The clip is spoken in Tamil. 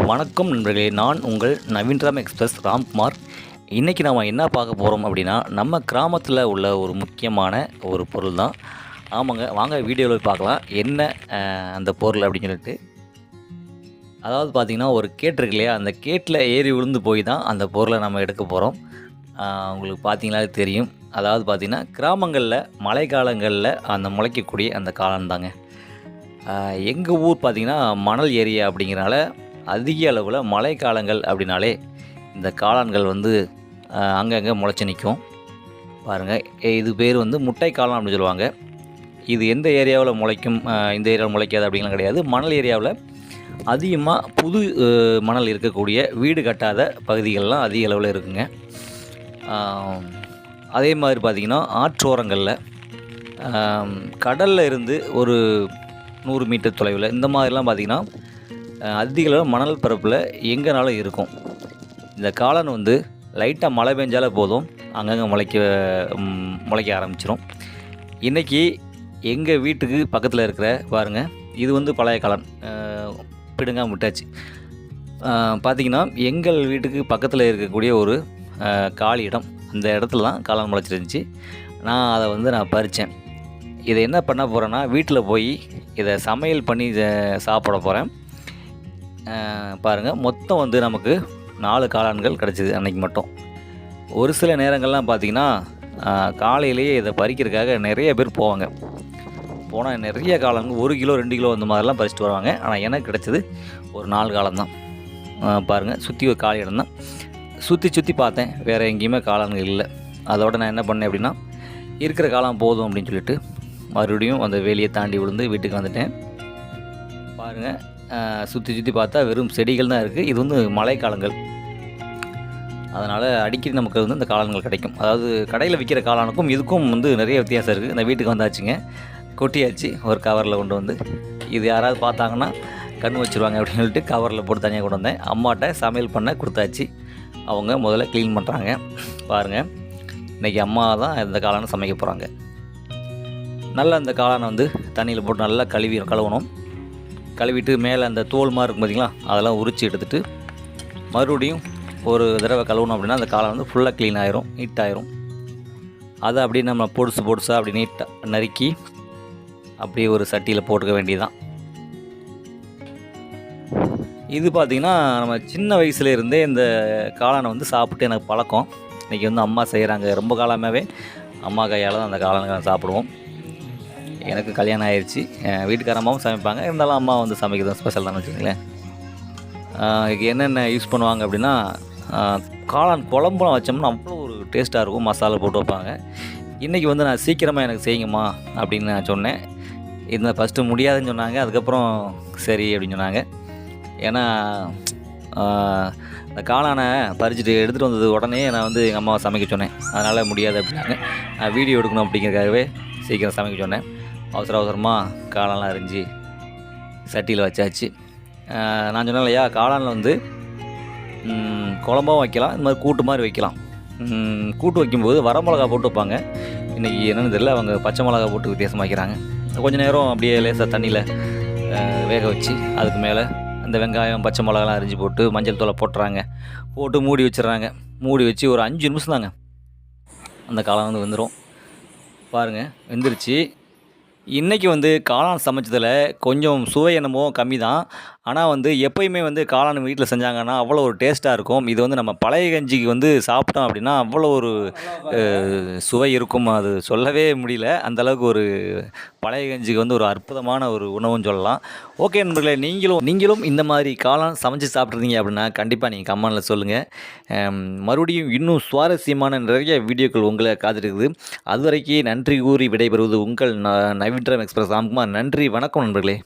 வணக்கம் நண்பர்களே நான் உங்கள் நவீன்ராம் எக்ஸ்பிரஸ் ராம்குமார். இன்றைக்கி நாம் என்ன பார்க்க போகிறோம் அப்படின்னா நம்ம கிராமத்தில் உள்ள ஒரு முக்கியமான ஒரு பொருள் தான். ஆமாங்க வாங்க வீடியோவில் பார்க்கலாம். என்ன அந்த பொருள் அப்படின்னு சொல்லிட்டு. அதாவது பார்த்திங்கன்னா ஒரு கேட் இருக்கு இல்லையா? அந்த கேட்டில் ஏறி விழுந்து போய் தான் அந்த பொருளை நம்ம எடுக்க போகிறோம் உங்களுக்கு பார்த்தீங்களா தெரியும். அதாவது பார்த்திங்கன்னா கிராமங்களில் மழை காலங்களில் அந்த முளைக்கக்கூடிய அந்த காலம் தாங்க எங்கள் ஊர் பார்த்திங்கன்னா மணல் ஏரியா அப்படிங்கிறனால அதிக அளவில் மழை காலங்கள் அப்படின்னாலே இந்த காளான்கள் வந்து அங்கங்கே முளைச்சி நிற்கும் பாருங்கள் இது பேர் வந்து முட்டை காளான் அப்படின்னு சொல்லுவாங்க. இது எந்த ஏரியாவில் முளைக்கும் இந்த ஏரியாவில் முளைக்காது அப்படிங்கலாம் கிடையாது. மணல் ஏரியாவில் அதிகமாக புது மணல் இருக்கக்கூடிய வீடு கட்டாத பகுதிகள்லாம் அதிக அளவில் இருக்குங்க. அதே மாதிரி பார்த்திங்கன்னா ஆற்றோரங்களில் கடலில் இருந்து ஒரு நூறு மீட்டர் தொலைவில் இந்த மாதிரிலாம் பார்த்திங்கன்னா அதிக அளவு மணல் பரப்பில் எங்கேனாலும் இருக்கும். இந்த காளான் வந்து லைட்டாக மழை பெஞ்சாலே போதும். அங்கங்கே முளைக்க முளைக்க ஆரம்பிச்சிடும் இன்றைக்கி எங்கள் வீட்டுக்கு பக்கத்தில் இருக்கிற பாருங்கள் இது வந்து பழைய காளான். பிடுங்காம விட்டாச்சு. பார்த்திங்கன்னா எங்கள் வீட்டுக்கு பக்கத்தில் இருக்கக்கூடிய ஒரு காலி இடம். அந்த இடத்துல தான் காளான் முளைச்சிருந்துச்சு. நான் அதை வந்து நான் பறித்தேன் இதை என்ன பண்ண போகிறேன்னா வீட்டில் போய் இதை சமையல் பண்ணி இதை சாப்பிட போகிறேன் பாருங்கள் மொத்தம் வந்து நமக்கு நாலு காளான்கள் கிடச்சிது அன்றைக்கி மட்டும். ஒரு சில நேரங்கள்லாம் பார்த்திங்கன்னா காலையிலேயே இதை பறிக்கிறதுக்காக நிறைய பேர் போவாங்க. போனால் நிறைய காளான்கள் ஒரு கிலோ ரெண்டு கிலோ அந்த மாதிரிலாம் பறிச்சுட்டு வருவாங்க. ஆனால் எனக்கு கிடச்சது ஒரு நாலு காலம்தான் பாருங்கள் சுற்றி ஒரு காலி இடம் தான். சுற்றி சுற்றி பார்த்தேன். வேறு எங்கேயுமே காளான்கள் இல்லை. அதோட நான் என்ன பண்ணேன் அப்படின்னா இருக்கிற காலம் போதும் அப்படின்னு சொல்லிட்டு மறுபடியும் அந்த வேலியை தாண்டி விழுந்து வீட்டுக்கு வந்துட்டேன். பாருங்கள் சுற்றி சுற்றி பார்த்தா வெறும் செடிகள் தான் இருக்குது இது வந்து மழைக்காலங்கள் அதனால் அடிக்கடி நமக்கு வந்து இந்த காளான்கள் கிடைக்கும். அதாவது கடையில் விற்கிற காளானுக்கும் இதுக்கும் வந்து நிறைய வித்தியாசம் இருக்குது இந்த வீட்டுக்கு வந்தாச்சுங்க. கொட்டியாச்சு. ஒரு கவரில் கொண்டு வந்து. இது யாராவது பார்த்தாங்கன்னா கண் வச்சுருவாங்க அப்படின்னு சொல்லிட்டு கவரில் போட்டு தனியாக கொண்டு வந்தேன். அம்மாட்ட சமையல் பண்ண கொடுத்தாச்சு. அவங்க முதல்ல க்ளீன் பண்ணுறாங்க பாருங்கள் இன்றைக்கி அம்மா தான் இந்த காளானை சமைக்க போகிறாங்க நல்லா அந்த காளானை வந்து தண்ணியில் போட்டு நல்லா கழுவி கழுவணும். கழுவிட்டு மேலே அந்த தோல் மாதிரி இருக்கும் பார்த்தீங்களா அதெல்லாம் உரித்து எடுத்துட்டு மறுபடியும் ஒரு தடவை கழுவணும் அப்படின்னா அந்த காளான் வந்து ஃபுல்லாக க்ளீன் ஆயிரும் நீட் ஆயிரும். அதை அப்படியே நம்ம பொடுசு பொடுசாக அப்படி நீட்டாக நறுக்கி அப்படியே ஒரு சட்டியில் போட்டுக்க வேண்டியதுதான். இது பார்த்திங்கன்னா நம்ம சின்ன வயசுலேருந்தே இந்த காளானை வந்து சாப்பிட்டு எனக்கு பழக்கம். இன்றைக்கி வந்து அம்மா செய்கிறாங்க ரொம்ப காலமாகவே அம்மா கையால் தான் அந்த காளானை சாப்பிடுவோம். எனக்கு கல்யாணம் ஆயிடுச்சு வீட்டுக்கார அம்மாவும் சமைப்பாங்க. இருந்தாலும் அம்மா வந்து சமைக்கிறது ஸ்பெஷல் தான் வச்சுங்களேன் இதுக்கு என்னென்ன யூஸ் பண்ணுவாங்க அப்படின்னா காளான் குழம்புலாம் வச்சோம்னா அவ்வளோ ஒரு டேஸ்ட்டாக இருக்கும். மசாலா போட்டு வைப்பாங்க. இன்றைக்கி வந்து நான் சீக்கிரமாக எனக்கு செய்யுங்கம்மா அப்படின்னு நான் சொன்னேன். இதில் ஃபஸ்ட்டு முடியாதுன்னு சொன்னாங்க. அதுக்கப்புறம் சரி அப்படின்னு சொன்னாங்க. ஏன்னா அந்த இந்த காளானை பறிச்சுட்டு எடுத்துகிட்டு வந்தது உடனே நான் வந்து எங்கள் அம்மாவை சமைக்க சொன்னேன். அதனால் முடியாது அப்படின்னாங்க. நான் வீடியோ எடுக்கணும் அப்படிங்கிறதுக்காகவே சீக்கிரம் சமைக்க சொன்னேன். அவசர அவசரமாக காளான்லாம் அரிஞ்சு சட்டியில் வச்சாச்சு. நான் சொன்னேன் இல்லையா காளானில் வந்து குழம்பும் வைக்கலாம் இந்த மாதிரி கூட்டு மாதிரி வைக்கலாம். கூட்டு வைக்கும்போது வரமிளகா போட்டு வைப்பாங்க. இன்றைக்கி என்னன்னு தெரியல அவங்க பச்சை மிளகா போட்டு வித்தியாசமாக வைக்கிறாங்க. கொஞ்சம் நேரம் அப்படியே லேசாக தண்ணியில் வேக வச்சு அதுக்கு மேலே அந்த வெங்காயம் பச்சை மிளகாலாம் அரிஞ்சு போட்டு மஞ்சள் தூளை போட்டுறாங்க. போட்டு மூடி வச்சிடுறாங்க. மூடி வச்சு ஒரு அஞ்சு நிமிஷம் தாங்க. அந்த காளான் வந்து வெந்துடும் பாருங்கள் வெந்துருச்சு. இன்றைக்கி வந்து காளான் சமைச்சதில் கொஞ்சம் சுவை என்னமோ கம்மி தான் ஆனால் வந்து எப்பயுமே வந்து காளான் வீட்டில் செஞ்சாங்கன்னா அவ்வளோ ஒரு டேஸ்ட்டாக இருக்கும். இது வந்து நம்ம பழைய கஞ்சிக்கு வந்து சாப்பிட்டோம் அப்படின்னா அவ்வளோ ஒரு சுவை இருக்கும். அது சொல்லவே முடியல. அந்தளவுக்கு ஒரு பழைய கஞ்சிக்கு வந்து ஒரு அற்புதமான ஒரு உணவுன்னு சொல்லலாம். ஓகே நண்பர்களே நீங்களும் நீங்களும் இந்த மாதிரி காளான் சமைச்சு சாப்பிட்ருந்தீங்க அப்படின்னா கண்டிப்பாக நீங்கள் கமெண்டில் சொல்லுங்கள் மறுபடியும் இன்னும் சுவாரஸ்யமான நிறைய வீடியோக்கள் உங்களை காத்திருக்குது. அதுவரைக்கும் நன்றி கூறி விடைபெறுவது உங்கள் ந நவீன்ட்ரம் எக்ஸ்பிரஸ். ராம்குமார் நன்றி. வணக்கம் நண்பர்களே.